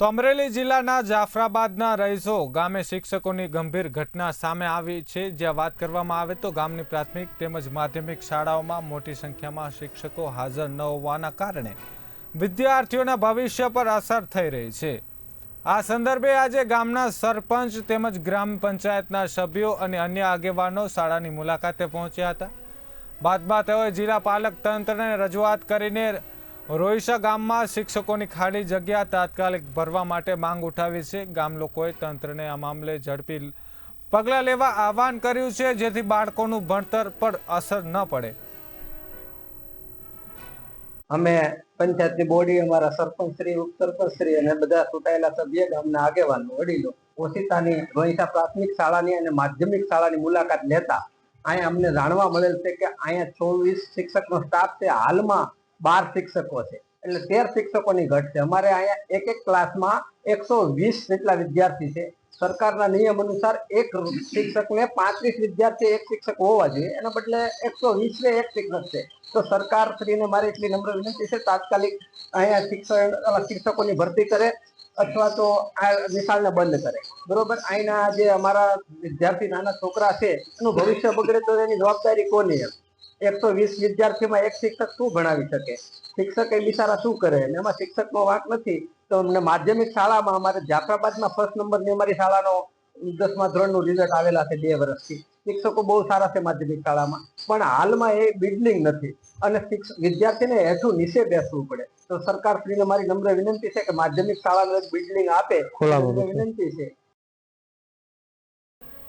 તો અમરેલી જિલ્લાના જાફરાબાદના રહીશો ગામે શિક્ષકોની ગંભીર ઘટના સામે આવી છે. જ્યાં વાત કરવામાં આવે તો ગામની પ્રાથમિક તેમજ માધ્યમિક શાળાઓમાં મોટી સંખ્યામાં શિક્ષકો હાજર ન હોવાના કારણે વિદ્યાર્થીઓના ભવિષ્ય પર અસર થઈ રહી છે. આ સંદર્ભે આજે ગામના સરપંચ તેમજ ગ્રામ પંચાયતના સભ્યો અને અન્ય આગેવાનો શાળાની મુલાકાતે પહોંચ્યા હતા. બાદમાં તેઓએ જિલ્લા પાલક તંત્રને રજૂઆત કરીને રોઈસા ગામમાં શિક્ષકોની ખાલી જગ્યા તાત્કાલિક ભરવા માટે માંગ ઉઠાવી છે. ગામ લોકોએ તંત્રને આ મામલે ઝડપી પગલાં લેવા આહવાન કર્યું છે, જેથી બાળકોનું ભણતર પર અસર ન પડે. અમે પંચાયતની બોડી, અમારા સરપંચ શ્રી ઉપસરપંચ શ્રી અને બધા ચૂંટાયેલા સભ્ય ગામના આગેવાનો, વડીલો, ઓશિતાની, રોહિસા પ્રાથમિક શાળાની અને માધ્યમિક શાળાની મુલાકાત લેતા અહીંયા અમને જાણવા મળેલ છે કે અહીંયા ચોવીસ શિક્ષકનો સ્ટાફ છે. હાલમાં બાર શિક્ષકો છે. એટલે તેર શિક્ષકોની ઘટ છે. અમારે અહીંયા એક એક ક્લાસમાં એકસો વીસ જેટલા વિદ્યાર્થી છે. સરકારના નિયમ અનુસાર એક શિક્ષકને પાંત્રીસ વિદ્યાર્થી એક શિક્ષક હોવા જોઈએ. એના બદલે એકસો વીસ ને એક શિક્ષક છે. તો સરકાર શ્રીને મારી એટલી નમ્ર વિનંતી છે, તાત્કાલિક અહીંયા શિક્ષણ શિક્ષકોની ભરતી કરે અથવા તો આ નિશાળને બંધ કરે. બરોબર? અહીંના જે અમારા વિદ્યાર્થી નાના છોકરા છે, એનું ભવિષ્ય બગડે તો એની જવાબદારી કોની એમ? એકસો વીસ વિદ્યાર્થીમાં એક શિક્ષક શું ભણાવી શકે? શિક્ષક એ બિચારા શું કરે? અને એમાં શિક્ષકનો વાંક નથી. તો અમને માધ્યમિક શાળામાં અમારે જાફરાબાદમાં ફર્સ્ટ નંબરની અમારી શાળાનો દસમા ધોરણનું રિઝલ્ટ આવેલા છે બે વર્ષથી. શિક્ષકો બહુ સારા છે માધ્યમિક શાળામાં. પણ હાલમાં એ બિલ્ડિંગ નથી. અને વિદ્યાર્થીને હેઠું નીચે બેસવું પડે. તો સરકાર શ્રીને મારી નમ્ર વિનંતી છે કે માધ્યમિક શાળાનું એક બિલ્ડિંગ આપે. વિનંતી છે.